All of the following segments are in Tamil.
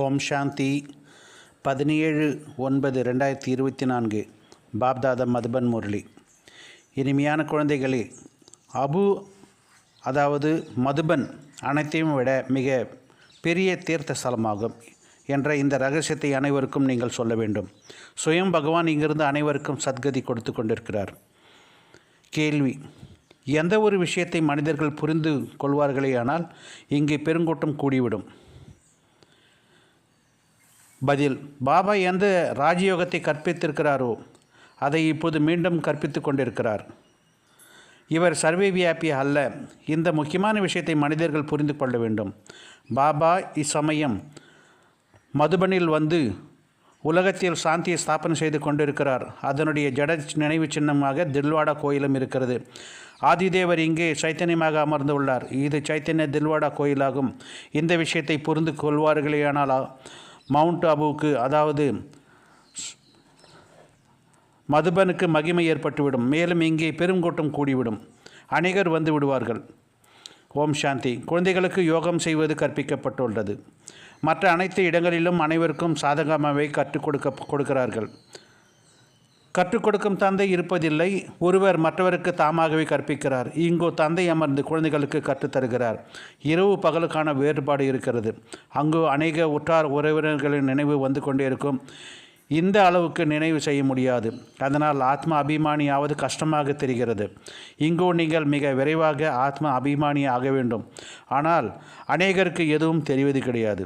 ஓம் சாந்தி. பதினேழு ஒன்பது ரெண்டாயிரத்தி இருபத்தி நான்கு. பாப்தாதம் மதுபன் முரளி. இனிமையான குழந்தைகளே அபு அதாவது மதுபன் அனைத்தையும் விட மிக பெரிய தீர்த்த ஸ்தலமாகும் என்ற இந்த ரகசியத்தை அனைவருக்கும் நீங்கள் சொல்ல வேண்டும். சுயம் பகவான் இங்கிருந்து அனைவருக்கும் சத்கதி கொடுத்து கொண்டிருக்கிறார். கேள்வி எந்த ஒரு விஷயத்தை மனிதர்கள் புரிந்து கொள்வார்களேயானால் இங்கே பெருங்கூட்டம் கூடிவிடும். பதில் பாபா எந்த ராஜயோகத்தை கற்பித்திருக்கிறாரோ அதை இப்போது மீண்டும் கற்பித்து கொண்டிருக்கிறார். இவர் சர்வே வியாபி அல்ல. இந்த முக்கியமான விஷயத்தை மனிதர்கள் புரிந்து கொள்ள வேண்டும். பாபா இச்சமயம் மதுபனில் வந்து உலகத்தில் சாந்தியை ஸ்தாபனை செய்து கொண்டிருக்கிறார். அதனுடைய ஜட நினைவு சின்னமாக தில்வாடா கோயிலும் இருக்கிறது. ஆதிதேவர் இங்கே சைத்தன்யமாக அமர்ந்து உள்ளார் இது சைத்தன்ய தில்வாடா கோயிலாகும். இந்த விஷயத்தை புரிந்து கொள்வார்களேயானால் மவுண்ட் அபுவுக்கு அதாவது மதுபனுக்கு மகிமை ஏற்பட்டுவிடும். மேலும் இங்கே பெருங்கூட்டம் கூடிவிடும். அநேகர் வந்து விடுவார்கள். ஓம் சாந்தி. குழந்தைகளுக்கு யோகம் செய்வது கற்பிக்கப்பட்டுள்ளது. மற்ற அனைத்து இடங்களிலும் அனைவருக்கும் சாதகமாகவே கற்றுக் கொடுக்க கொடுக்கிறார்கள். கற்றுக் கொடுக்கும் தந்தை இருப்பதில்லை ஒருவர் மற்றவருக்கு தாமாகவே கற்பிக்கிறார். இங்கோ தந்தை அமர்ந்து குழந்தைகளுக்கு கற்றுத்தருகிறார் இரவு பகலுக்கான வேறுபாடு இருக்கிறது. அங்கு அநேக உற்றார் உறவினர்களின் நினைவு வந்து கொண்டே இருக்கும். இந்த அளவுக்கு நினைவு செய்ய முடியாது. அதனால் ஆத்ம அபிமானியாவது கஷ்டமாக தெரிகிறது. இங்கோ நீங்கள் மிக விரைவாக ஆத்ம அபிமானி ஆக வேண்டும். ஆனால் அநேகருக்கு எதுவும் தெரிவது கிடையாது.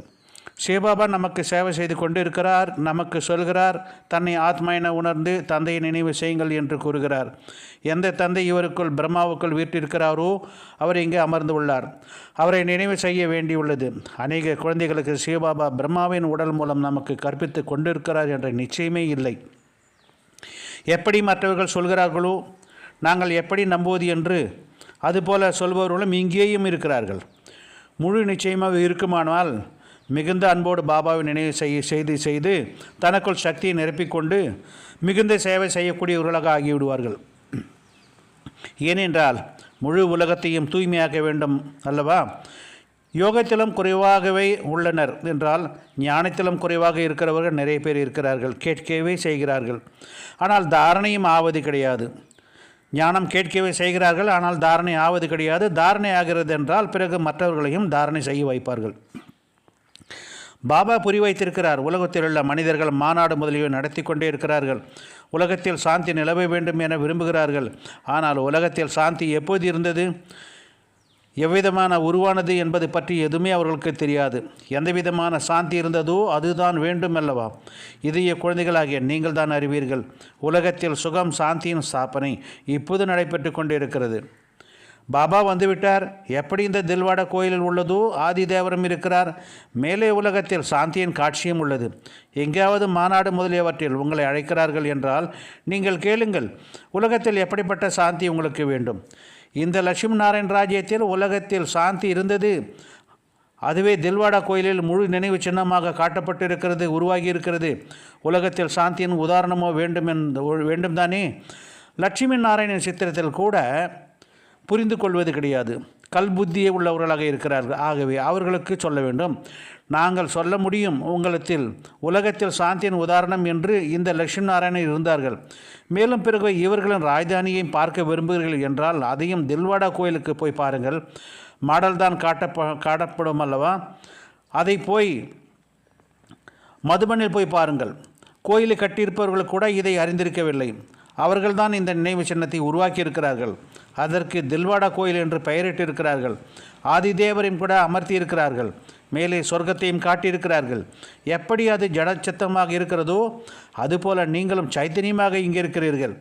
சிவபாபா நமக்கு சேவை செய்து கொண்டு இருக்கிறார் நமக்கு சொல்கிறார் தன்னை ஆத்மா என உணர்ந்து தந்தையை நினைவு செய்யுங்கள் என்று கூறுகிறார். எந்த தந்தை இவருக்குள் பிரம்மாவுக்குள் வீட்டிருக்கிறாரோ அவர் இங்கே அமர்ந்து உள்ளார். அவரை நினைவு செய்ய வேண்டியுள்ளது. அநேக குழந்தைகளுக்கு சிவபாபா பிரம்மாவின் உடல் மூலம் நமக்கு கற்பித்து கொண்டிருக்கிறார் என்ற நிச்சயமே இல்லை. எப்படி மற்றவர்கள் சொல்கிறார்களோ நாங்கள் எப்படி நம்புவது என்று அதுபோல சொல்பவர்களும் இங்கேயும் இருக்கிறார்கள். முழு நிச்சயமாக இருக்குமானால் மிகுந்த அன்போடு பாபாவை நினைவு செய்ய செய்து செய்து தனக்குள் சக்தியை நிரப்பிக்கொண்டு மிகுந்த சேவை செய்யக்கூடியவர்களாக ஆகிவிடுவார்கள். ஏனென்றால் முழு உலகத்தையும் தூய்மையாக்க வேண்டும் அல்லவா? யோகத்திலும் குறைவாகவே உள்ளனர் என்றால் ஞானத்திலும் குறைவாக இருக்கிறவர்கள் நிறைய பேர் இருக்கிறார்கள் கேட்கவே செய்கிறார்கள். ஆனால் தாரணையும் ஆவது கிடையாது. ஞானம் கேட்கவே செய்கிறார்கள் ஆனால் தாரணை ஆவது கிடையாது. தாரணை ஆகிறது என்றால் பிறகு மற்றவர்களையும் தாரணை செய்ய வைப்பார்கள். பாபா புரி வைத்திருக்கிறார் உலகத்தில் உள்ள மனிதர்கள் மாநாடு முதலியவை நடத்தி கொண்டே இருக்கிறார்கள். உலகத்தில் சாந்தி நிலவ வேண்டும் என விரும்புகிறார்கள். ஆனால் உலகத்தில் சாந்தி எப்போது இருந்தது? எவ்விதமான உருவானது என்பது பற்றி எதுவுமே அவர்களுக்கு தெரியாது. எந்த விதமான சாந்தி இருந்ததோ அதுதான் வேண்டும் அல்லவா இதய குழந்தைகளாகிய நீங்கள் தான் அறிவீர்கள். உலகத்தில் சுகம் சாந்தியின் ஸ்தாபனை இப்போது நடைபெற்று கொண்டிருக்கிறது. பாபா வந்துவிட்டார். எப்படி இந்த தில்வாடா கோயிலில் உள்ளதோ ஆதிதேவரம் இருக்கிறார். மேலே உலகத்தில் சாந்தியின் காட்சியும் உள்ளது. எங்கேயாவது மாநாடு முதலியவற்றில் உங்களை அழைக்கிறார்கள் என்றால் நீங்கள் கேளுங்கள். உலகத்தில் எப்படிப்பட்ட சாந்தி உங்களுக்கு வேண்டும்? இந்த லட்சுமி நாராயண் ராஜ்யத்தில் உலகத்தில் சாந்தி இருந்தது. அதுவே தில்வாடா கோயிலில் முழு நினைவு சின்னமாக காட்டப்பட்டு இருக்கிறது உருவாகி இருக்கிறது உலகத்தில் சாந்தியின் உதாரணமோ வேண்டும் வேண்டும் தானே? லட்சுமி நாராயணன் சித்திரத்தில் கூட புரிந்து கொள்வது கிடையாது. கல்புத்தியே உள்ளவர்களாக இருக்கிறார்கள். ஆகவே அவர்களுக்கு சொல்ல வேண்டும். நாங்கள் சொல்ல முடியும் உங்களத்தில் உலகத்தில் சாந்தியின் உதாரணம் என்று இந்த லட்சுமி நாராயணன் இருந்தார்கள். மேலும் பிறகு இவர்களின் ராஜதானியை பார்க்க விரும்புகிறீர்கள் என்றால் அதையும் தில்வாடா கோயிலுக்கு போய் பாருங்கள். மாடல் தான் காட்டப்படும் அல்லவா? அதை போய் மதுபனில் போய் பாருங்கள். கோயிலை கட்டியிருப்பவர்கள் கூட இதை அறிந்திருக்கவில்லை. அவர்கள்தான் இந்த நினைவு சின்னத்தை உருவாக்கி இருக்கிறார்கள் அதற்கு தில்வாடா கோயில் என்று பெயரிட்டிருக்கிறார்கள். ஆதிதேவரையும் கூட அமர்த்தி இருக்கிறார்கள் மேலே சொர்க்கத்தையும் காட்டியிருக்கிறார்கள். எப்படி அது ஜடச்சத்தமாக இருக்கிறதோ அதுபோல நீங்களும் சைத்தன்யமாக இங்கே இருக்கிறீர்கள்.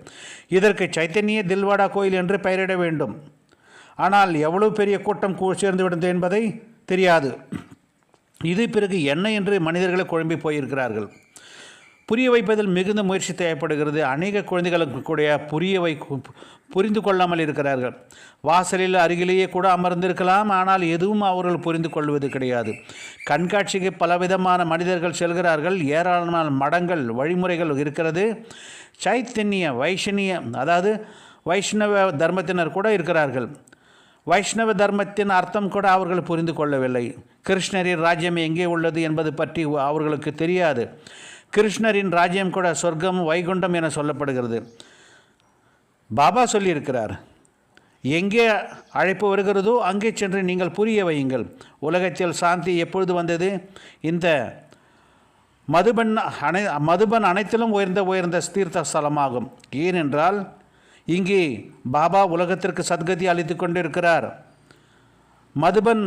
இதற்கு சைத்தன்ய தில்வாடா கோயில் என்று பெயரிட வேண்டும். ஆனால் எவ்வளவு பெரிய கூட்டம் சேர்ந்து விடுது என்பதை தெரியாது. இது பிறகு என்ன என்று மனிதர்களை குழம்பி போயிருக்கிறார்கள். புரிய வைப்பதில் மிகுந்த முயற்சி தேவைப்படுகிறது. அநேக குழந்தைகளுக்கு கூட புரிய வை புரிந்து கொள்ளாமல் இருக்கிறார்கள். வாசலில் அருகிலேயே கூட அமர்ந்திருக்கலாம். ஆனால் எதுவும் அவர்கள் புரிந்து கொள்வது கிடையாது. கண்காட்சிக்கு பலவிதமான மனிதர்கள் செல்கிறார்கள். ஏராளமான மடங்கள் வழிமுறைகள் இருக்கிறது. சைத்தன்ய வைஷ்ணிய அதாவது வைஷ்ணவ தர்மத்தினர் கூட இருக்கிறார்கள். வைஷ்ணவ தர்மத்தின் அர்த்தம் கூட அவர்கள் புரிந்து கொள்ளவில்லை. கிருஷ்ணரின் ராஜ்யம் எங்கே உள்ளது என்பது பற்றி அவர்களுக்கு தெரியாது. கிருஷ்ணரின் ராஜ்யம் கூட சொர்க்கம் வைகுண்டம் என சொல்லப்படுகிறது. பாபா சொல்லியிருக்கிறார் எங்கே அழைப்பு வருகிறதோ அங்கே சென்று நீங்கள் புரிய வையுங்கள். உலகத்தில் சாந்தி எப்பொழுது வந்தது? இந்த மதுபன் அனை மதுபன் அனைத்திலும் உயர்ந்த உயர்ந்த தீர்த்த ஸ்தலமாகும் ஏனென்றால் இங்கே பாபா உலகத்திற்கு சத்கதி அளித்து கொண்டிருக்கிறார். மதுபன்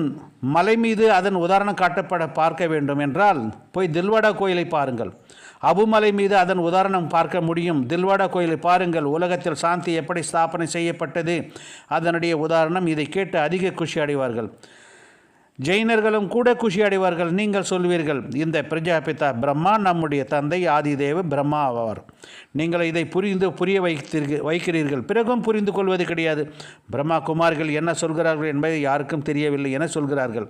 மலை மீது அதன் உதாரணம் காட்டப்பட பார்க்க வேண்டும் என்றால் போய் தில்வாடா கோயிலை பாருங்கள். அபுமலை மீது அதன் உதாரணம் பார்க்க முடியும். தில்வாடா கோயிலை பாருங்கள். உலகத்தில் சாந்தி எப்படி ஸ்தாபனை செய்யப்பட்டது? அதனுடைய உதாரணம் இதை கேட்டு அதிக குஷி அடைவார்கள். ஜெயினர்களும் கூட குஷி அடைவார்கள். நீங்கள் சொல்வீர்கள் இந்த பிரஜாபிதா பிரம்மா நம்முடைய தந்தை ஆதிதேவ பிரம்மா ஆவார். நீங்கள் இதை புரிந்து புரிய வைத்தீர்கள் வைக்கிறீர்கள். பிறகும் புரிந்து கொள்வது கிடையாது. பிரம்மா குமார்கள் என்ன சொல்கிறார்கள் என்பதை யாருக்கும் தெரியவில்லை என சொல்கிறார்கள்.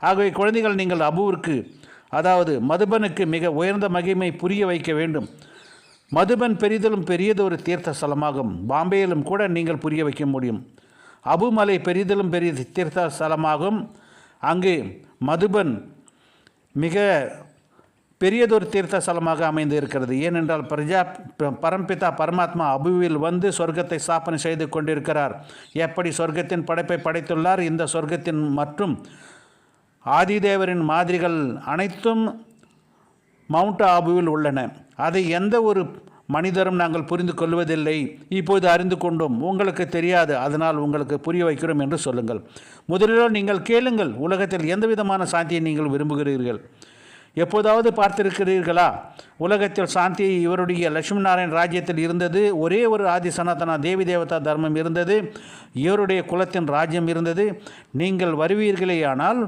ஆகவே குழந்தைகள் நீங்கள் அபுவிற்கு அதாவது மதுபனுக்கு மிக உயர்ந்த மகிமை புரிய வைக்க வேண்டும். மதுபன் பெரிதலும் பெரியதொரு தீர்த்த ஸ்தலமாகும் பாம்பேயிலும் கூட நீங்கள் புரிய வைக்க முடியும். அபுமலை பெரிதலும் பெரிய தீர்த்த ஸ்தலமாகும் அங்கு மதுபன் மிக பெரியதொரு தீர்த்த ஸ்தலமாக அமைந்து இருக்கிறது ஏனென்றால் பிரஜா பரம்பிதா பரமாத்மா அபுவில் வந்து சொர்க்கத்தை ஸ்தாபனை செய்து கொண்டிருக்கிறார். எப்படி சொர்க்கத்தின் படைப்பை படைத்துள்ளார்? இந்த சொர்க்கத்தின் மற்றும் ஆதிதேவரின் மாதிரிகள் அனைத்தும் மவுண்ட் ஆபுவில் உள்ளன. அதை எந்த ஒரு மனிதரும் நாங்கள் புரிந்து கொள்வதில்லை. இப்போது அறிந்து கொண்டோம். உங்களுக்கு தெரியாது. அதனால் உங்களுக்கு புரிய வைக்கிறோம் என்று சொல்லுங்கள். முதலில் நீங்கள் கேளுங்கள். உலகத்தில் எந்த விதமான சாந்தியை நீங்கள் விரும்புகிறீர்கள்? எப்போதாவது பார்த்திருக்கிறீர்களா? உலகத்தில் சாந்தி இவருடைய லட்சுமி நாராயண் ராஜ்யத்தில் இருந்தது. ஒரே ஒரு ஆதி சனாதனா தேவி தேவதா தர்மம் இருந்தது. இவருடைய குலத்தின் ராஜ்யம் இருந்தது. நீங்கள் வருவீர்களேயானால்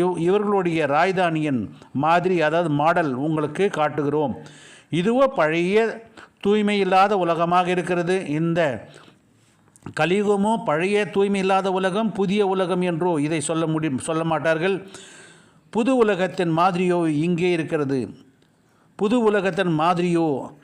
இவ் இவர்களுடைய ராஜதானியின் மாதிரி அதாவது மாடல் உங்களுக்கு காட்டுகிறோம். இதுவோ பழைய தூய்மை இல்லாத உலகமாக இருக்கிறது. இந்த கலியுகமோ பழைய தூய்மை இல்லாத உலகம் புதிய உலகம் என்றோ இதை சொல்ல முடியும் சொல்ல மாட்டார்கள். புது உலகத்தின் மாதிரியோ இங்கே இருக்கிறது. புது உலகத்தின் மாதிரியோ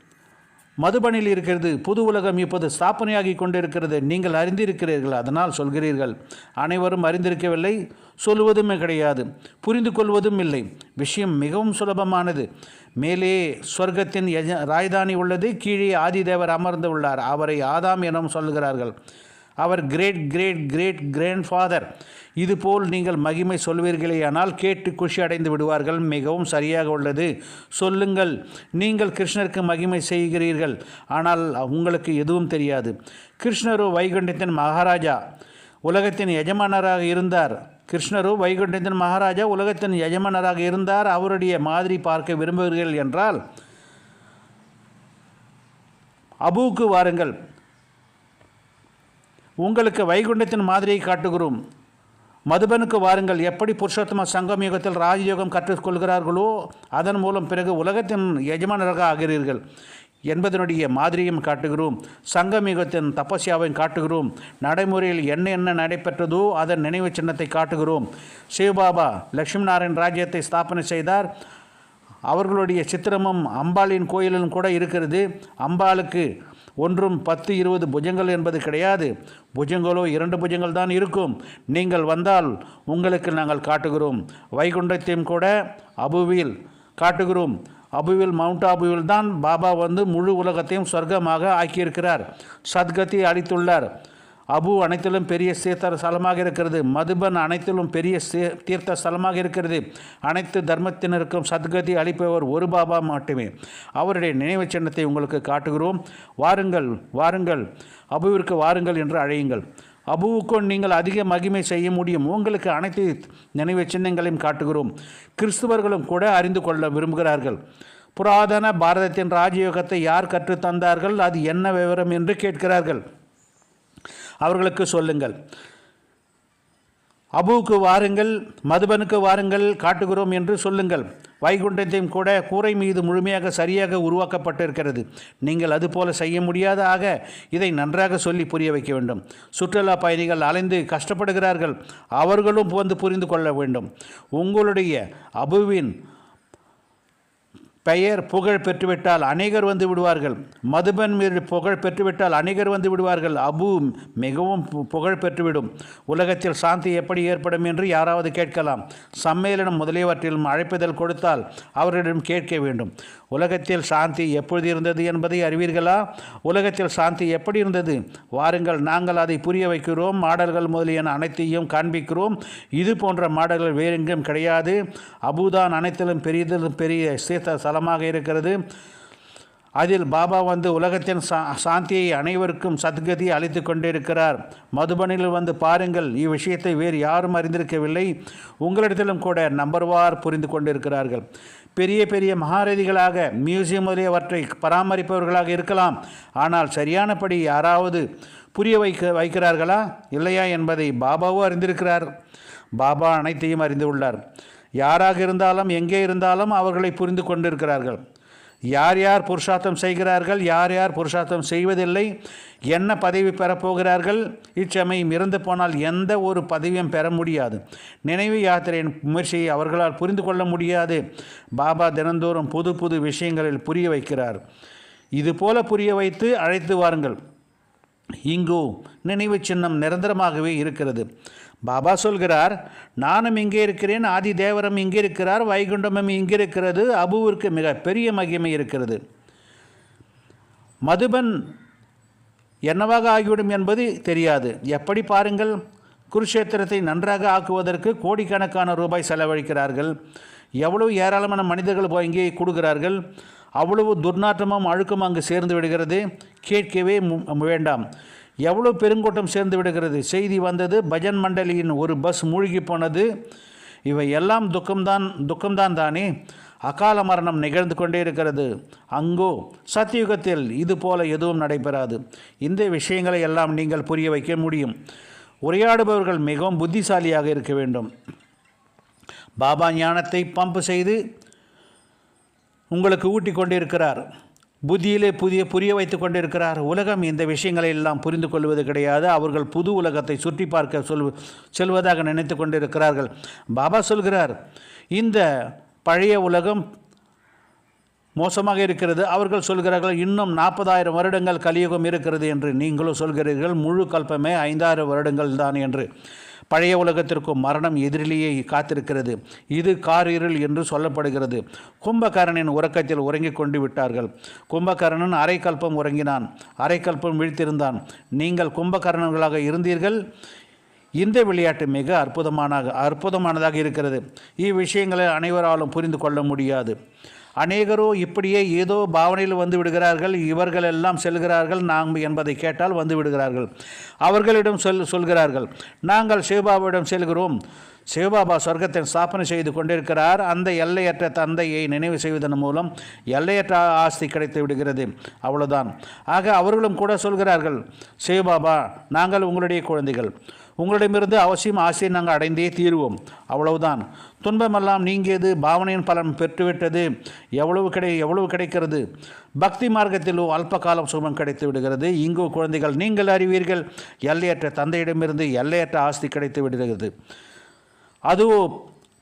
மதுபனில் இருக்கிறது. புது உலகம் இப்போது ஸ்தாபனையாகி கொண்டிருக்கிறது. நீங்கள் அறிந்திருக்கிறீர்கள். அதனால் சொல்கிறீர்கள். அனைவரும் அறிந்திருக்கவில்லை. சொல்வதுமே கிடையாது. புரிந்து கொள்வதும் இல்லை. விஷயம் மிகவும் சுலபமானது. மேலே சொர்க்கத்தின் ராஜதானி உள்ளது. கீழே ஆதிதேவர் அமர்ந்து உள்ளார். அவரை ஆதாம் எனவும் சொல்கிறார்கள். அவர் great great great grandfather இதுபோல் நீங்கள் மகிமை சொல்வீர்களேயானால் கேட்டு குஷி அடைந்து விடுவார்கள். மிகவும் சரியாக உள்ளது. சொல்லுங்கள் நீங்கள் கிருஷ்ணருக்கு மகிமை செய்கிறீர்கள். ஆனால் உங்களுக்கு எதுவும் தெரியாது. கிருஷ்ணரோ வைகுண்டத்தின் மகாராஜா உலகத்தின் எஜமானராக இருந்தார். கிருஷ்ணரோ வைகுண்டத்தின் மகாராஜா உலகத்தின் எஜமானராக இருந்தார். அவருடைய மாதிரி பார்க்க விரும்புகிறீர்கள் என்றால் அபுவுக்கு வாருங்கள். உங்களுக்கு வைகுண்டத்தின் மாதிரியை காட்டுகிறோம். மதுபனுக்கு வாருங்கள் எப்படி புருஷோத்தம சங்கம் யுகத்தில் ராஜயோகம் கற்றுக்கொள்கிறார்களோ அதன் மூலம் பிறகு உலகத்தின் எஜமானராக ஆகிறீர்கள். என்பதனுடைய மாதிரியும் காட்டுகிறோம். சங்கம் யுகத்தின் தபஸ்யாவையும் காட்டுகிறோம். நடைமுறையில் என்ன என்ன நடைபெற்றதோ அதன் நினைவு சின்னத்தை காட்டுகிறோம். சிவபாபா லட்சுமி நாராயண் ராஜ்யத்தை ஸ்தாபனை செய்தார். அவர்களுடைய சித்திரமும் அம்பாளின் கோயிலும் கூட இருக்கிறது. அம்பாளுக்கு ஒன்றும் பத்து இருபது புஜங்கள் என்பது கிடையாது. புஜங்களோ இரண்டு புஜங்கள் தான் இருக்கும். நீங்கள் வந்தால் உங்களுக்கு நாங்கள் காட்டுகிறோம். வைகுண்டத்தையும் கூட அபுவில் காட்டுகிறோம். அபுவில் மவுண்ட் அபுவில் தான் பாபா வந்து முழு உலகத்தையும் சொர்க்கமாக ஆக்கியிருக்கிறார். சத்கதி அளித்துள்ளார் அபு அனைத்திலும் பெரிய தீர்த்த ஸ்தலமாக இருக்கிறது. மதுபன் அனைத்திலும் பெரிய தீர்த்த ஸ்தலமாக இருக்கிறது. அனைத்து தர்மத்தினருக்கும் சத்கதி அளிப்பவர் ஒரு பாபா மட்டுமே. அவருடைய நினைவுச் சின்னத்தை உங்களுக்கு காட்டுகிறோம். வாருங்கள் வாருங்கள். அபுவிற்கு வாருங்கள் என்று அழையுங்கள். அபுவுக்கும் நீங்கள் அதிக மகிமை செய்ய முடியும். உங்களுக்கு அனைத்து நினைவு சின்னங்களையும் காட்டுகிறோம். கிறிஸ்துவர்களும் கூட அறிந்து கொள்ள விரும்புகிறார்கள். புராதன பாரதத்தின் ராஜயோகத்தை யார் கற்றுத்தந்தார்கள்? அது என்ன விவரம் என்று கேட்கிறார்கள். அவர்களுக்கு சொல்லுங்கள். அபுவுக்கு வாருங்கள் மதுபனுக்கு வாருங்கள் காட்டுகிறோம் என்று சொல்லுங்கள். வைகுண்டத்தையும் கூட கூரை மீது முழுமையாக சரியாக உருவாக்கப்பட்டிருக்கிறது. நீங்கள் அதுபோல செய்ய முடியாத ஆக இதை நன்றாக சொல்லி புரிய வைக்க வேண்டும். சுற்றுலா பயணிகள் அலைந்து கஷ்டப்படுகிறார்கள். அவர்களும் வந்து புரிந்து கொள்ள வேண்டும். உங்களுடைய அபுவின் பெயர் புகழ் பெற்றுவிட்டால் அநேகர் வந்து விடுவார்கள். மதுபன் மீது புகழ் பெற்றுவிட்டால் அநேகர் வந்து விடுவார்கள். அபு மிகவும் பு- புகழ் பெற்றுவிடும். உலகத்தில் சாந்தி எப்படி ஏற்படும் என்று யாராவது கேட்கலாம். சம்மேளனம் முதலியவற்றிலும் அழைப்புதல் கொடுத்தால் அவர்களிடம் கேட்க வேண்டும். உலகத்தில் சாந்தி எப்பொழுது இருந்தது என்பதை அறிவீர்களா? உலகத்தில் சாந்தி எப்படி இருந்தது? வாருங்கள் நாங்கள் அதை புரிய வைக்கிறோம். மாடல்கள் முதலியன அனைத்தையும் காண்பிக்கிறோம். இது போன்ற மாடல்கள் வேறெங்கும் கிடையாது. அபுதான் அனைத்திலும் பெரியதிலும் பெரிய சீத்த ஸ்தலமாக இருக்கிறது. அதில் பாபா வந்து உலகத்தின் சா சாந்தியை அனைவருக்கும் சத்கதியை அளித்து கொண்டிருக்கிறார். மதுபனில் வந்து பாருங்கள் இவ்விஷயத்தை வேறு யாரும் அறிந்திருக்கவில்லை. உங்களிடத்திலும் கூட நம்பர்வார் புரிந்து கொண்டிருக்கிறார்கள். பெரிய பெரிய மகாரதிகளாக மியூசியம் முதலியவற்றை பராமரிப்பவர்களாக இருக்கலாம். ஆனால் சரியானபடி யாராவது புரிய வைக்க வைக்கிறார்களா? இல்லையா என்பதை பாபாவும் அறிந்திருக்கிறார். பாபா அனைத்தையும் அறிந்து உள்ளார். யாராக இருந்தாலும் எங்கே இருந்தாலும் அவர்களை புரிந்து கொண்டிருக்கிறார்கள். யார் யார் புருஷார்த்தம் செய்கிறார்கள் யார் யார் புருஷார்த்தம் செய்வதில்லை என்ன பதவி பெறப்போகிறார்கள் இச்சமயம் இறந்து போனால் எந்த ஒரு பதவியும் பெற முடியாது. நினைவு யாத்திரையின் முயற்சியை அவர்களால் புரிந்து கொள்ள முடியாது. பாபா தினந்தோறும் புது புது விஷயங்களில் புரிய வைக்கிறார். இதுபோல புரிய வைத்து அழைத்து வாருங்கள். இங்கோ நினைவு சின்னம் நிரந்தரமாகவே இருக்கிறது. பாபா சொல்கிறார் நானும் இங்கே இருக்கிறேன் ஆதி தேவரம் இங்கே இருக்கிறார் வைகுண்டமும் இங்கே இருக்கிறது அபுவிற்கு மிக பெரிய மகிமை இருக்கிறது. மதுபன் என்னவாக ஆகிவிடும் என்பது தெரியாது. எப்படி பாருங்கள் குருஷேத்திரத்தை நன்றாக ஆக்குவதற்கு கோடிக்கணக்கான ரூபாய் செலவழிக்கிறார்கள். எவ்வளவு ஏராளமான மனிதர்கள் போய் இங்கே கொடுக்கிறார்கள். அவ்வளவு துர்நாற்றமும் அழுக்கும் அங்கு சேர்ந்து விடுகிறது. கேட்கவே மு- வேண்டாம். எவ்வளோ பெருங்கூட்டம் சேர்ந்து விடுகிறது? செய்தி வந்தது பஜன் மண்டலியின் ஒரு பஸ் மூழ்கி போனது. இவை எல்லாம் துக்கம்தான் துக்கம்தான் தானே. அகால மரணம் நிகழ்ந்து கொண்டே இருக்கிறது. அங்கோ சத்தியுகத்தில் இது போல எதுவும் நடைபெறாது. இந்த விஷயங்களை எல்லாம் நீங்கள் புரிய வைக்க முடியும். உரையாடுபவர்கள் மிகவும் புத்திசாலியாக இருக்க வேண்டும். பாபா ஞானத்தை பம்ப் செய்து உங்களுக்கு ஊட்டி கொண்டிருக்கிறார். புத்தியிலே புதிய புரிய வைத்து கொண்டிருக்கிறார். உலகம் இந்த விஷயங்களை எல்லாம் புரிந்து கொள்வது கிடையாது. அவர்கள் புது உலகத்தை சுற்றி பார்க்க சொல் செல்வதாக நினைத்து கொண்டிருக்கிறார்கள். பாபா சொல்கிறார் இந்த பழைய உலகம் மோசமாக இருக்கிறது. அவர்கள் சொல்கிறார்கள் இன்னும் நாற்பதாயிரம் வருடங்கள் கலியுகம் இருக்கிறது என்று. நீங்களும் சொல்கிறீர்கள் முழு கல்பமே ஐந்தாயிரம் வருடங்கள் தான் என்று. பழைய உலகத்திற்கும் மரணம் எதிரிலேயே காத்திருக்கிறது. இது காரிருள் என்று சொல்லப்படுகிறது. கும்பகரனின் உறக்கத்தில் உறங்கிக் கொண்டு விட்டார்கள். கும்பகர்ணன் அரைக்கல்பம் உறங்கினான். அரைக்கல்பம் விழித்திருந்தான். நீங்கள் கும்பகர்ணன்களாக இருந்தீர்கள். இந்த விளையாட்டு மிக அற்புதமான அற்புதமானதாக இருக்கிறது. இவ்விஷயங்களை அனைவராலும் புரிந்து கொள்ள முடியாது. அநேகரோ இப்படியே ஏதோ பாவனையில் வந்து விடுகிறார்கள் இவர்கள் எல்லாம் செல்கிறார்கள் நாம் என்பதை கேட்டால் வந்து விடுகிறார்கள். அவர்களிடம் சொல் சொல்கிறார்கள் நாங்கள் சிவபாபாவிடம் செல்கிறோம். சிவபாபா சொர்க்கத்தை ஸ்தாபனை செய்து கொண்டிருக்கிறார். அந்த எல்லையற்ற தந்தையை நினைவு செய்வதன் மூலம் எல்லையற்ற ஆஸ்தி கிடைத்து விடுகிறது. அவ்வளோதான் ஆக அவர்களும் கூட சொல்கிறார்கள் சிவபாபா நாங்கள் உங்களுடைய குழந்தைகள். உங்களிடமிருந்து அவசியம் ஆசையை நாங்கள் அடைந்தே தீருவோம். அவ்வளவுதான். துன்பமெல்லாம் நீங்கியது பாவனையின் பலன் பெற்றுவிட்டது. எவ்வளவு கிடை எவ்வளவு கிடைக்கிறது? பக்தி மார்க்கத்திலோ அல்ப காலம் சுகம் கிடைத்து விடுகிறது. இங்கு குழந்தைகள் நீங்கள் அறிவீர்கள் எல்லையற்ற தந்தையிடமிருந்து எல்லையற்ற ஆஸ்தி கிடைத்து விடுகிறது. அதுவோ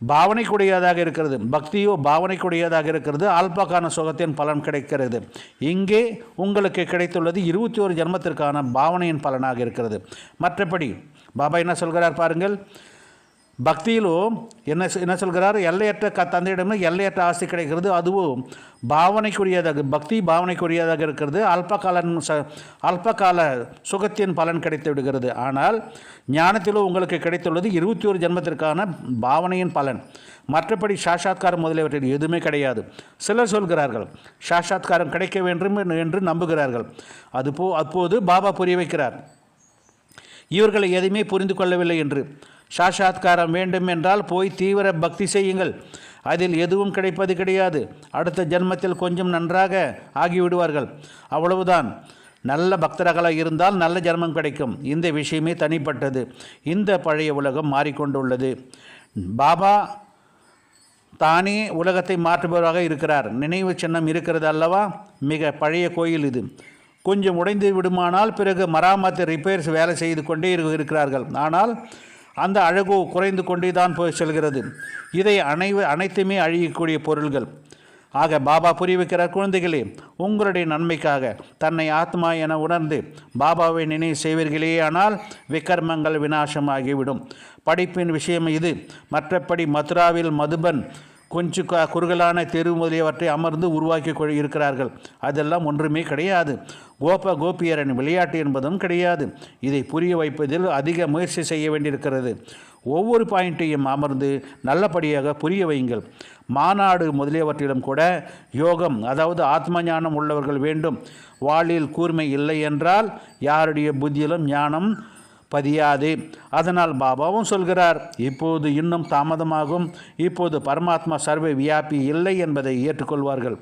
பாவனைக்குடையதாக இருக்கிறது. பக்தியோ பாவனைக்குடையதாக இருக்கிறது. ஆல்பாக்கான சுகத்தின் பலன் கிடைக்கிறது. இங்கே உங்களுக்கு கிடைத்துள்ளது இருபத்தி ஒரு ஜென்மத்திற்கான பாவனையின் பலனாக இருக்கிறது. மற்றபடி பாபா என்ன சொல்கிறார் பாருங்கள்? பக்தியிலும் என்ன என்ன சொல்கிறார்? எல்லையற்ற க தந்தையிடமே எல்லையற்ற ஆசை கிடைக்கிறது. அதுவும் பாவனைக்குரியதாக பக்தி பாவனைக்குரியதாக இருக்கிறது. அல்பகாலன் ச அல்பகால சுகத்தின் பலன் கிடைத்து விடுகிறது. ஆனால் ஞானத்திலோ உங்களுக்கு கிடைத்துள்ளது இருபத்தி ஒரு ஜென்மத்திற்கான பாவனையின் பலன். மற்றபடி சாஷாத்காரம் முதலியவற்றில் எதுவுமே கிடையாது. சிலர் சொல்கிறார்கள் சாஷாத்காரம் கிடைக்க வேண்டும் என்று நம்புகிறார்கள். அதுபோ அப்போது பாபா புரிய வைக்கிறார். இவர்களை எதையுமே புரிந்து கொள்ளவில்லை என்று. சாஷாத்காரம் வேண்டும் என்றால் போய் தீவிர பக்தி செய்யுங்கள். அதில் எதுவும் கிடைப்பது கிடையாது. அடுத்த ஜென்மத்தில் கொஞ்சம் நன்றாக ஆகிவிடுவார்கள். அவ்வளவுதான். நல்ல பக்தர்களாக இருந்தால் நல்ல ஜென்மம் கிடைக்கும். இந்த விஷயமே தனிப்பட்டது. இந்த பழைய உலகம் மாறிக்கொண்டுள்ளது. பாபா தானே உலகத்தை மாற்றுபவராக இருக்கிறார். நினைவு சின்னம் இருக்கிறது அல்லவா? மிக பழைய கோயில் இது. கொஞ்சம் உடைந்து விடுமானால் பிறகு மராமத்து ரிப்பேர்ஸ் வேலை செய்து கொண்டே இருக்கிறார்கள். ஆனால் அந்த அழகோ குறைந்து கொண்டே தான் போய் செல்கிறது. இதை அனை அனைத்துமே அழியக்கூடிய பொருள்கள். ஆக பாபா புரிய வைக்கிறார் குழந்தைகளே உங்களுடைய நன்மைக்காக தன்னை ஆத்மா என உணர்ந்து பாபாவை நினைவு செய்வீர்களே ஆனால் விக்கர்மங்கள் விநாசமாகிவிடும். படிப்பின் விஷயம் இது. மற்றபடி மதுராவில் மதுபன் கொஞ்சம் க குறுகலான தெரு முதலியவற்றை அமர்ந்து உருவாக்கி கொ- இருக்கிறார்கள். அதெல்லாம் ஒன்றுமே கிடையாது. கோப கோபியரன் விளையாட்டு என்பதும் கிடையாது. இதை புரிய வைப்பதில் அதிக முயற்சி செய்ய வேண்டியிருக்கிறது. ஒவ்வொரு பாயிண்ட்டையும் அமர்ந்து நல்லபடியாக புரிய வையுங்கள். மாநாடு முதலியவற்றிலும் கூட யோகம் அதாவது ஆத்ம ஞானம் உள்ளவர்கள் வேண்டும். வாளில் கூர்மை இல்லை என்றால் யாருடைய புத்தியிலும் ஞானம் பதியாது. அதனால் பாபாவும் சொல்கிறார் இப்போது இன்னும் தாமதமாகும். இப்போது பரமாத்மா சர்வ வியாபி இல்லை என்பதை ஏற்றுக்கொள்வார்கள்.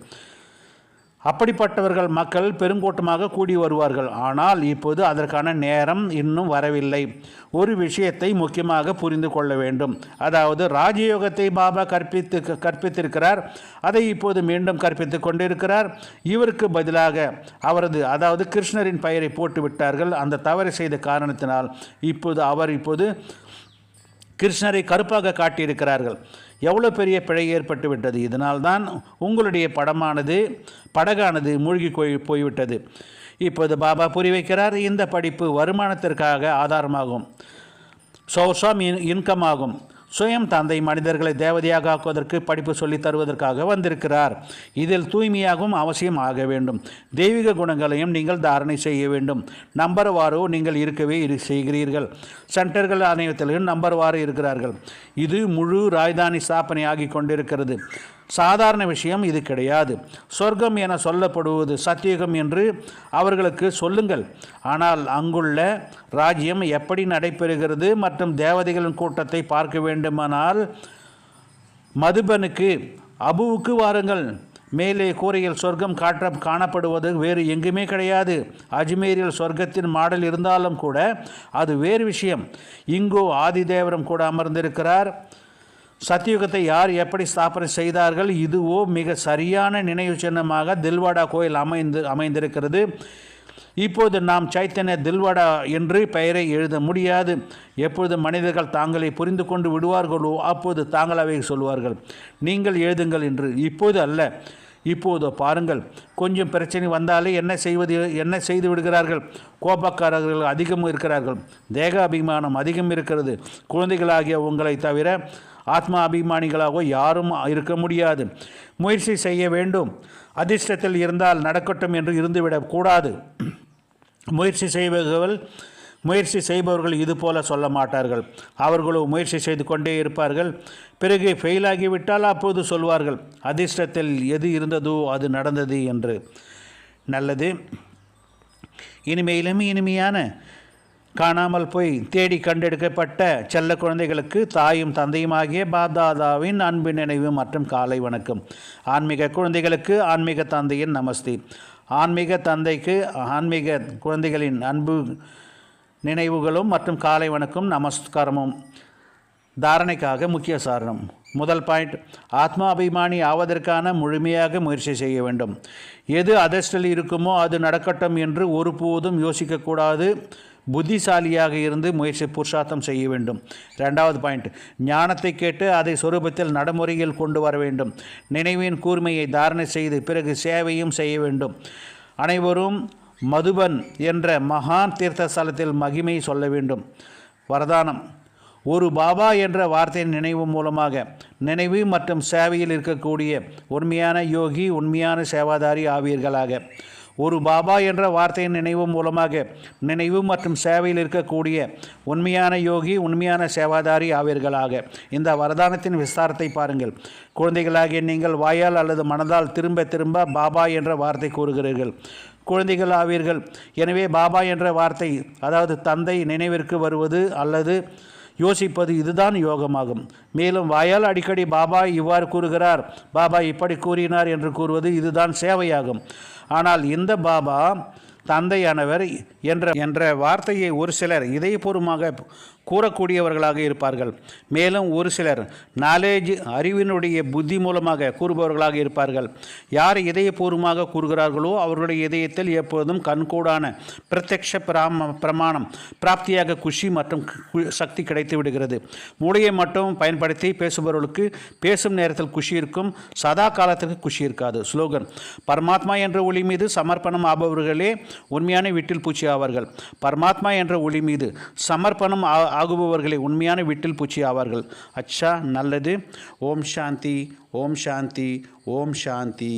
அப்படிப்பட்டவர்கள் மக்கள் பெருங்கூட்டமாக கூடி வருவார்கள். ஆனால் இப்போது அதற்கான நேரம் இன்னும் வரவில்லை. ஒரு விஷயத்தை முக்கியமாக புரிந்து கொள்ள வேண்டும். அதாவது ராஜயோகத்தை பாபா கற்பித்து கற்பித்திருக்கிறார். அதை இப்போது மீண்டும் கற்பித்து கொண்டிருக்கிறார். இவருக்கு பதிலாக அவரது அதாவது கிருஷ்ணரின் பெயரை போட்டு விட்டார்கள் அந்த தவறு செய்த காரணத்தினால் இப்போது அவர் இப்போது கிருஷ்ணரை கருப்பாக காட்டியிருக்கிறார்கள். எவ்வளோ பெரிய பிழை ஏற்பட்டு விட்டது இதனால்தான் உங்களுடைய படமானது படகானது மூழ்கி போய் போய்விட்டது. இப்போது பாபா புரி வைக்கிறார் இந்த படிப்பு வருமானத்திற்காக ஆதாரமாகும். சோர்ஸ் இன் இன்கம் ஆகும் சுயம் தந்தை மனிதர்களை தேவதையாக ஆக்குவதற்கு படிப்பு சொல்லித் தருவதற்காக வந்திருக்கிறார். இதில் தூய்மையாகவும் அவசியம் ஆக வேண்டும். தெய்வீக குணங்களையும் நீங்கள் தாரணை செய்ய வேண்டும். நம்பர் வாரோ நீங்கள் இருக்கவே இரு செய்கிறீர்கள். சென்டர்கள் அனைத்திலும் நம்பர்வாரோ இருக்கிறார்கள். இது முழு ராஜதானி ஸ்தாபனை ஆகி கொண்டிருக்கிறது. சாதாரண விஷயம் இது கிடையாது. சொர்க்கம் என சொல்லப்படுவது சத்தியுகம் என்று அவர்களுக்கு சொல்லுங்கள். ஆனால் அங்குள்ள ராஜ்யம் எப்படி நடைபெறுகிறது மற்றும் தேவதைகளின் கூட்டத்தை பார்க்க வேண்டுமானால் மதுபனுக்கு அபுவுக்கு வாருங்கள். மேலே கூரையில் சொர்க்கம் காட்ட காணப்படுவது வேறு எங்குமே கிடையாது. அஜ்மீரில் சொர்க்கத்தின் மாடல் இருந்தாலும் கூட அது வேறு விஷயம். இங்கோ ஆதிதேவரம் கூட அமர்ந்திருக்கிறார். சத்தியுகத்தை யார் எப்படி ஸ்தாபனை செய்தார்கள் இதுவோ மிக சரியான நினைவு சின்னமாக தில்வாடா கோயில் அமைந்து அமைந்திருக்கிறது. இப்போது நாம் சைத்தன்ய தில்வாடா என்று பெயரை எழுத முடியாது. எப்பொழுது மனிதர்கள் தாங்களை புரிந்து கொண்டு விடுவார்களோ அப்போது தாங்களாவே சொல்வார்கள். நீங்கள் எழுதுங்கள் என்று. இப்போது அல்ல. இப்போது பாருங்கள். கொஞ்சம் பிரச்சனை வந்தாலே என்ன செய்வது என்ன செய்து விடுகிறார்கள்? கோபக்காரர்கள் அதிகம் இருக்கிறார்கள். தேக அபிமானம் அதிகம் இருக்கிறது. குழந்தைகளாகிய உங்களை தவிர ஆத்மா அபிமானிகளாக யாரும் இருக்க முடியாது. முயற்சி செய்ய வேண்டும். அதிர்ஷ்டத்தில் இருந்தால் நடக்கட்டும் என்று இருந்துவிடக்கூடாது முயற்சி செய்பவர்கள் முயற்சி செய்பவர்கள் இது போல சொல்ல மாட்டார்கள். அவர்களோ முயற்சி செய்து கொண்டே இருப்பார்கள். பிறகு ஃபெயில் ஆகிவிட்டால் அப்போது சொல்வார்கள் அதிர்ஷ்டத்தில் எது இருந்ததோ அது நடந்தது என்று. நல்லது. இனிமையிலும் இனிமையான காணாமல் போய் தேடி கண்டெடுக்கப்பட்ட செல்ல குழந்தைகளுக்கு தாயும் தந்தையுமாகிய பாப்தாதாவின் அன்பு நினைவு மற்றும் காலை வணக்கம். ஆன்மீக குழந்தைகளுக்கு ஆன்மீக தந்தையின் நமஸ்தே. ஆன்மீக தந்தைக்கு ஆன்மீக குழந்தைகளின் அன்பு நினைவுகளும் மற்றும் காலை வணக்கம் நமஸ்காரமும். தாரணைக்காக முக்கிய சாரணம். முதல் பாயிண்ட் ஆத்மா அபிமானி ஆவதற்கான முழுமையாக முயற்சி செய்ய வேண்டும். எது அதிர்ஷ்டில் இருக்குமோ அது நடக்கட்டும் என்று ஒருபோதும் யோசிக்கக்கூடாது. புத்திசாலியாக இருந்து முயற்சி புருஷார்த்தம் செய்ய வேண்டும். ரெண்டாவது பாயிண்ட் ஞானத்தை கேட்டு அதை சொரூபத்தில் நடைமுறையில் கொண்டு வர வேண்டும். நினைவின் கூர்மையை தாரணை செய்து பிறகு சேவையும் செய்ய வேண்டும். அனைவரும் மதுபன் என்ற மகான் தீர்த்த ஸ்தலத்தில் மகிமை சொல்ல வேண்டும். வரதானம். ஒரு பாபா என்ற வார்த்தையின் நினைவு மூலமாக நினைவு மற்றும் சேவையில் இருக்கக்கூடிய உண்மையான யோகி உண்மையான சேவாதாரி ஆவீர்களாக. ஒரு பாபா என்ற வார்த்தையின் நினைவு மூலமாக நினைவு மற்றும் சேவையில் இருக்கக்கூடிய உண்மையான யோகி உண்மையான சேவாதாரி ஆவீர்களாக. இந்த வரதானத்தின் விஸ்தாரத்தை பாருங்கள். குழந்தைகளாகிய நீங்கள் வாயால் அல்லது மனதால் திரும்ப திரும்ப பாபா என்ற வார்த்தை கூறுகிறீர்கள். குழந்தைகள் ஆவீர்கள். எனவே பாபா என்ற வார்த்தை அதாவது தந்தை நினைவிற்கு வருவது அல்லது யோசிப்பது இதுதான் யோகமாகும். மேலும் வாயால் அடிக்கடி பாபா இவ்வாறு கூறுகிறார். பாபா இப்படி கூறினார் என்று கூறுவது இதுதான் சேவையாகும். ஆனால் இந்த பாபா தந்தையானவர் என்ற என்ற வார்த்தையை ஒரு சிலர் இதயபூர்வமாக கூறக்கூடியவர்களாக இருப்பார்கள். மேலும் ஒரு சிலர் நாலேஜ் அறிவினுடைய புத்தி மூலமாக கூறுபவர்களாக இருப்பார்கள். யார் இதயபூர்வமாக கூறுகிறார்களோ அவர்களுடைய இதயத்தில் எப்போதும் கண்கூடான பிரத்யக்ஷ பிராம பிரமாணம் பிராப்தியாக குஷி மற்றும் சக்தி கிடைத்து விடுகிறது. மூளையை மட்டும் பயன்படுத்தி பேசுபவர்களுக்கு பேசும் நேரத்தில் குஷி இருக்கும் சதா காலத்திற்கு குஷி இருக்காது. ஸ்லோகன் பரமாத்மா என்ற ஒளி மீது சமர்ப்பணம் ஆபவர்களே உண்மையான வீட்டில் பூச்சி ஆவார்கள். பரமாத்மா என்ற ஒளி மீது சமர்ப்பணம் ஆ- ஆகுபவர்களே உண்மையான வீட்டில் பூச்சி ஆவார்கள். அச்சா நல்லது. ஓம் சாந்தி ஓம் சாந்தி ஓம் சாந்தி.